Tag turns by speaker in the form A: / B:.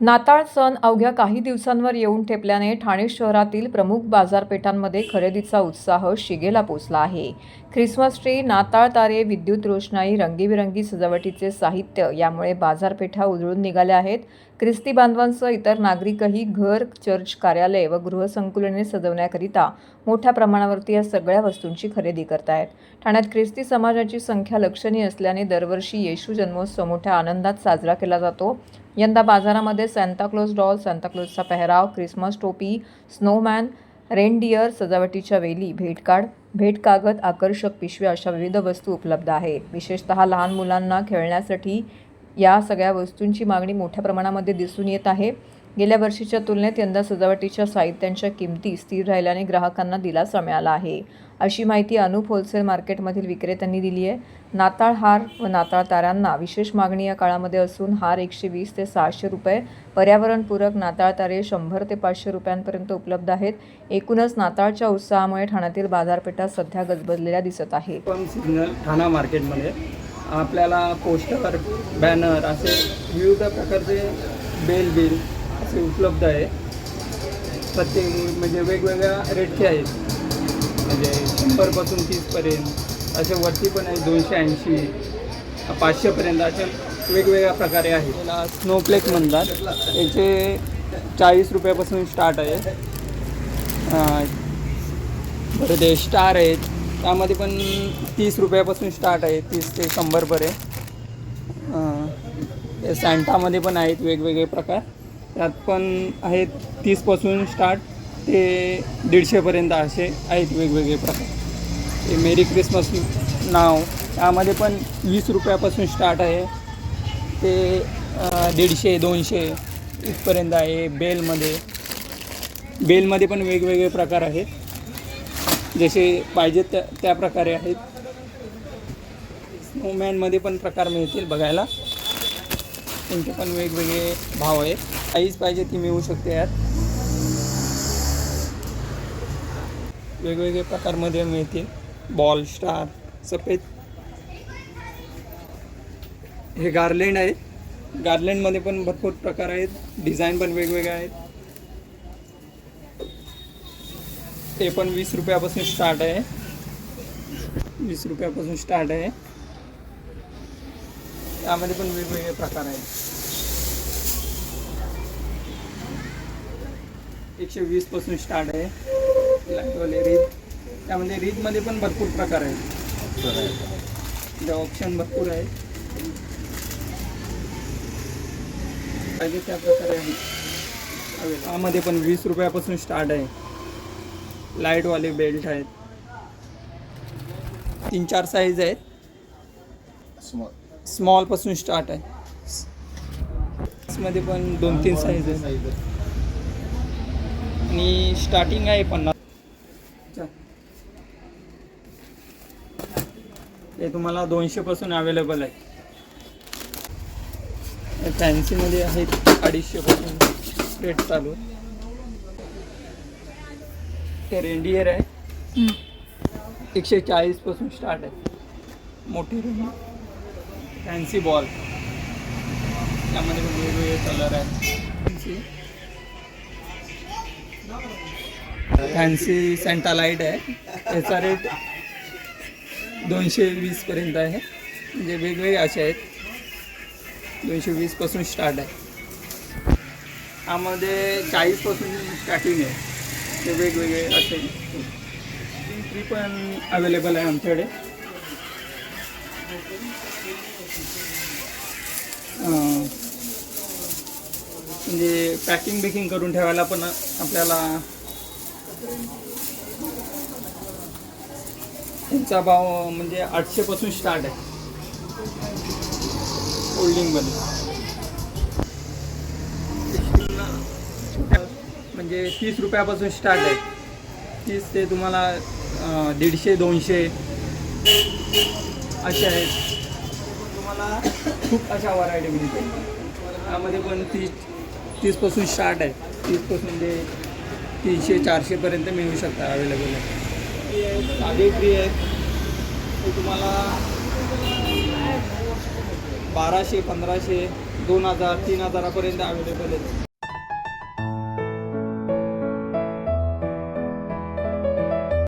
A: नाताळ सण अवघ्या काही दिवसांवर येऊन ठेपल्याने ठाणे शहरातील प्रमुख बाजारपेठांमध्ये खरेदीचा उत्साह शिगेला पोचला आहे. ख्रिसमस ट्री नाताळ तारे विद्युत रोषणाई रंगीबिरंगी सजावटीचे साहित्य यामुळे बाजारपेठा उजळून निघाल्या आहेत. ख्रिस्ती बांधवांसह इतर नागरिकही घर चर्च कार्यालय व गृहसंकुलने सजवण्याकरिता मोठ्या प्रमाणावरती या सगळ्या वस्तूंची खरेदी करतायत. ठाण्यात ख्रिस्ती समाजाची संख्या लक्षणीय असल्याने दरवर्षी येशू जन्मोत्सव मोठ्या आनंदात साजरा केला जातो. यंदा बाजारामध्ये सॅन्ताक्लॉज डॉल सॅन्ताक्लॉजचा पेहराव ख्रिसमस टोपी स्नोमॅन रेनडियर सजावटीच्या वेली भेटकार्ड भेट कागद आकर्षक पिशव्या अशा विविध वस्तू उपलब्ध आहेत विशेषतः लहान मुलांना खेळण्यासाठी या सगळ्या वस्तूंची मागणी मोठ्या प्रमाणामध्ये दिसून येत आहे. गेल्या वर्षीच्या तुलनेत यंदा सजावटीच्या साहित्यांच्या किमती स्थिर राहिल्याने ग्राहकांना दिलासा मिळाला आहे. अशी माहिती अनुप होलसेल मार्केटमधील विक्रेत्यांनी दिली आहे. नाताळ हार व नाताळ तारांना विशेष मागणी या काळामध्ये असून हार एकशे वीस ते सहाशे रुपये पर्यावरणपूरक नाताळ तारे शंभर ते पाचशे रुपयांपर्यंत उपलब्ध आहेत. एकूणच नाताळच्या उत्साहामुळे ठाण्यातील बाजारपेठा सध्या गजबजलेल्या दिसत
B: आहे ठाणा मार्केटमध्ये आपल्याला पोस्टर बॅनर असे विविध प्रकारचे बेल बिल असे उपलब्ध आहे. प्रत्येक म्हणजे वेगवेगळ्या रेटचे आहेत. म्हणजे शंभरपासून तीसपर्यंत असे वरती पण आहे दोनशे ऐंशी पाचशेपर्यंत असे वेगवेगळ्या प्रकारे आहेत. त्याला स्नोप्लेक म्हणतात. याचे चाळीस रुपयापासून स्टार्ट आहे. परत बरं ते स्टार आहेत. त्यामध्ये पण तीस रुपयापासून स्टार्ट आहे तीस ते शंभरपर्यंत अं, ते सँटामध्ये पण आहेत वेगवेगळे प्रकार. त्यात पण आहेत तीसपासून स्टार्ट ते दीडशेपर्यंत असे आहेत वेगवेगळे प्रकार. ते मेरी क्रिसमस नाव त्यामध्ये पण वीस रुपयापासून स्टार्ट आहे. ते दीडशे दोनशे इथपर्यंत आहे बेलमध्ये. बेलमध्ये पण वेगवेगळे प्रकार आहेत. जसे पाहिजेत त्या त्या प्रकारे आहेत. स्नोमॅनमध्ये पण प्रकार मिळतील बघायला. त्यांचे पण वेगवेगळे भाव आहेत. काहीच पाहिजे ती मिळू शकते यात. वेगवेगळे प्रकारमध्ये मिळतील. बॉल स्टार सफेद. हे गार्लेंड आहे. गार्लेंडमध्ये पण भरपूर प्रकार आहेत. डिझाईन पण वेगवेगळे आहेत. ते पण वीस रुपयापासून स्टार्ट आहे. वीस रुपयापासून स्टार्ट आहे. त्यामध्ये पण वेगवेगळे प्रकार आहेत. एकशे वीसपासून स्टार्ट आहे. लाईटवाले रीत. त्यामध्ये रीतमध्ये पण भरपूर प्रकार आहेत. ऑप्शन भरपूर आहे. पाहिजे त्या प्रकारे आहे. त्यामध्ये पण वीस रुपयापासून स्टार्ट आहे. लाईटवाले बेल्ट आहेत. तीन चार साईज आहेत स्मॉलपासून स्टार्ट आहे. मध्ये पण दोन तीन साईज आहे आणि स्टार्टिंग आहे पन्नास. ते तुम्हाला दोनशेपासून अवेलेबल आहे. फॅन्सीमध्ये आहेत अडीचशेपासून रेट चालू. आहे ते रेंडियर आहे. एकशे चाळीसपासून स्टार्ट आहे. मोठी रेंडी फॅन्सी बॉल त्यामध्ये पण वेगवेगळे कलर आहेत. फॅन्सी फॅन्सी सेंटा लाइट आहे. त्याचा रेट दोनशे वीसपर्यंत आहे. म्हणजे वेगवेगळे असे आहेत. दोनशे वीसपासून स्टार्ट आहे. यामध्ये चाळीसपासून स्टार्टिंग आहे. ते वेगवेगळे असे ती पण अवेलेबल आहे आमच्याकडे. म्हणजे पॅकिंग बिकिंग करून ठेवायला पण आपल्याला त्यांचा भाव म्हणजे आठशेपासून स्टार्ट आहे. होल्डिंगमध्ये म्हणजे तीस रुपयापासून स्टार्ट आहे. तीस ते तुम्हाला दीडशे दोनशे असे आहेत. तुम्हाला खूप अशा व्हरायटी मिळते त्यामध्ये पण तीस तीसपासून स्टार्ट आहे. तीसपासून ते तीनशे चारशेपर्यंत मिळू शकता अवेलेबल आहे. साधे फ्री आहेत ते तुम्हाला बाराशे पंधराशे दोन हजार तीन हजारापर्यंत अवेलेबल आहेत